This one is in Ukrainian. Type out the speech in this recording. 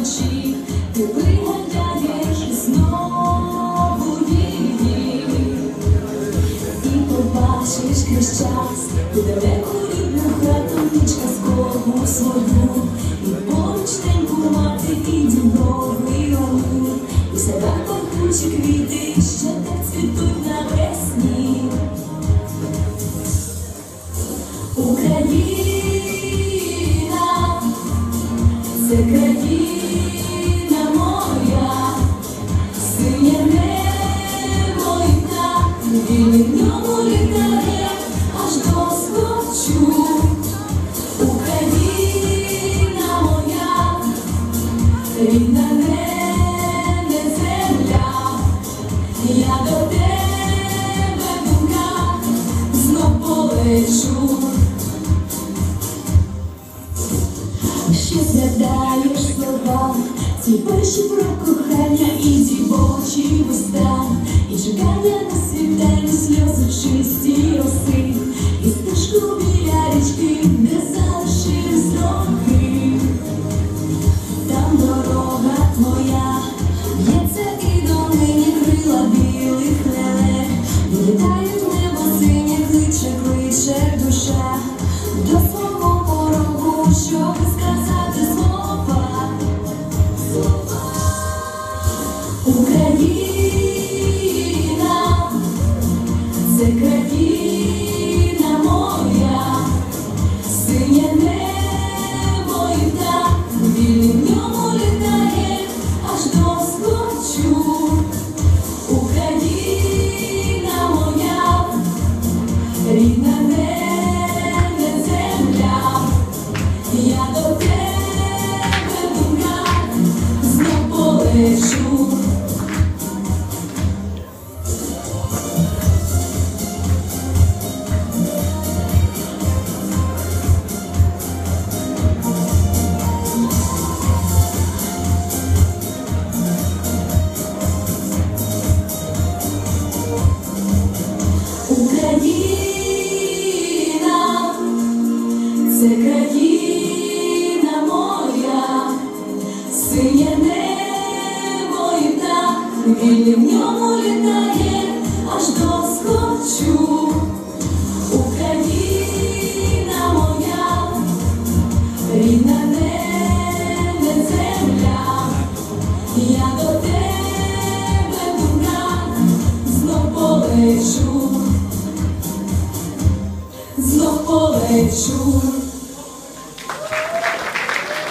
вночі ти вигадаєш знову її і побачиш крізь час у далеку рідну хату нічка з свою і поруч теньку мати і дібровий огур у себе пахучі квіти ще так цвітуть навесні Україна. Secret. Рідна мене земля, я до тебе дука, знов полечу. Ще слова, ці перші про кохання і дівочі вуста, і чекання на світанні сльози чисті роси, і стежку біля річки, де залишились роки. Там дорога твоя, б'ється і до нині крила білих лелек, Вилітають в небо синє, кличе, кличе душа. До свого порогу, щоб Україна, це моя, синє небо і вільний в ньому літає, аж до. Україна моя, рідна мене земля, я до Україна, це країна моя, синє небо і так, вільний в ньому літає, аж до скочу. Україна моя, рідна мене земля, я до тебе дука, знов полечу знов полечу.